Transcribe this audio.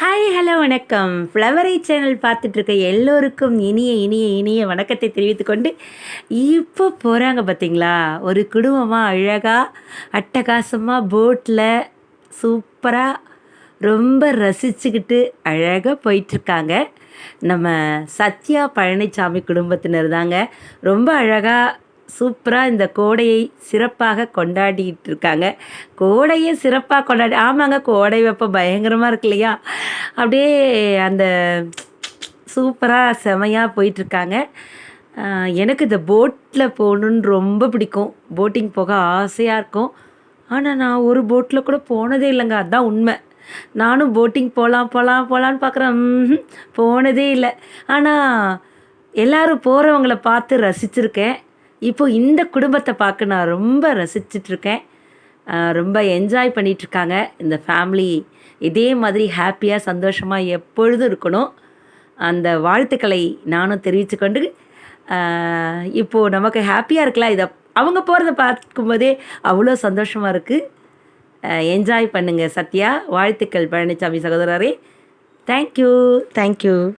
Hi hello வணக்கம். ஃப்ளவரை channel பார்த்துட்ருக்க எல்லோருக்கும் இனிய இனிய இனிய வணக்கத்தை தெரிவித்துக்கொண்டு இப்போ போகிறாங்க பார்த்தீங்களா ஒரு குடும்பமாக அழகாக அட்டகாசமாக போட்டில் சூப்பராக ரொம்ப ரசிச்சுக்கிட்டு அழகாக போயிட்டுருக்காங்க. நம்ம சத்யா பழனிசாமி குடும்பத்தினர் தாங்க. ரொம்ப அழகாக சூப்பராக இந்த கோடையை சிறப்பாக கொண்டாடிட்டு இருக்காங்க கோடையை சிறப்பாக கொண்டாடி ஆமாங்க கோடை வெப்பம் பயங்கரமாக இருக்கு இல்லையா அப்படியே அந்த சூப்பராக செமையாக போயிட்டுருக்காங்க. எனக்கு இந்த போட்டில் போகணுன்னு ரொம்ப பிடிக்கும். போட்டிங் போக ஆசையாக இருக்கும். ஆனால் நான் ஒரு போட்டில் கூட போனதே இல்லைங்க. அதுதான் உண்மை. நானும் போட்டிங் போகலாம் போகலாம் போகலான்னு பார்க்குறேன் போனதே இல்லை. ஆனால் எல்லோரும் போகிறவங்கள பார்த்து ரசிச்சிருக்கேன். இப்போது இந்த குடும்பத்தை பார்க்க நான் ரொம்ப ரசிச்சிட்ருக்கேன். ரொம்ப என்ஜாய் பண்ணிகிட்ருக்காங்க இந்த ஃபேமிலி இதே மாதிரி ஹாப்பியாக சந்தோஷமாக எப்பொழுதும் இருக்கணும். அந்த வாழ்த்துக்களை நானும் தெரிவித்துக்கொண்டு இப்போது நமக்கு ஹாப்பியாக இருக்கலாம். இதை அவங்க போகிறத பார்க்கும்போதே அவ்வளோ சந்தோஷமாக இருக்குது என்ஜாய் பண்ணுங்கள் சத்யா. வாழ்த்துக்கள் பழனிசாமி சகோதரரே. Thank you thank you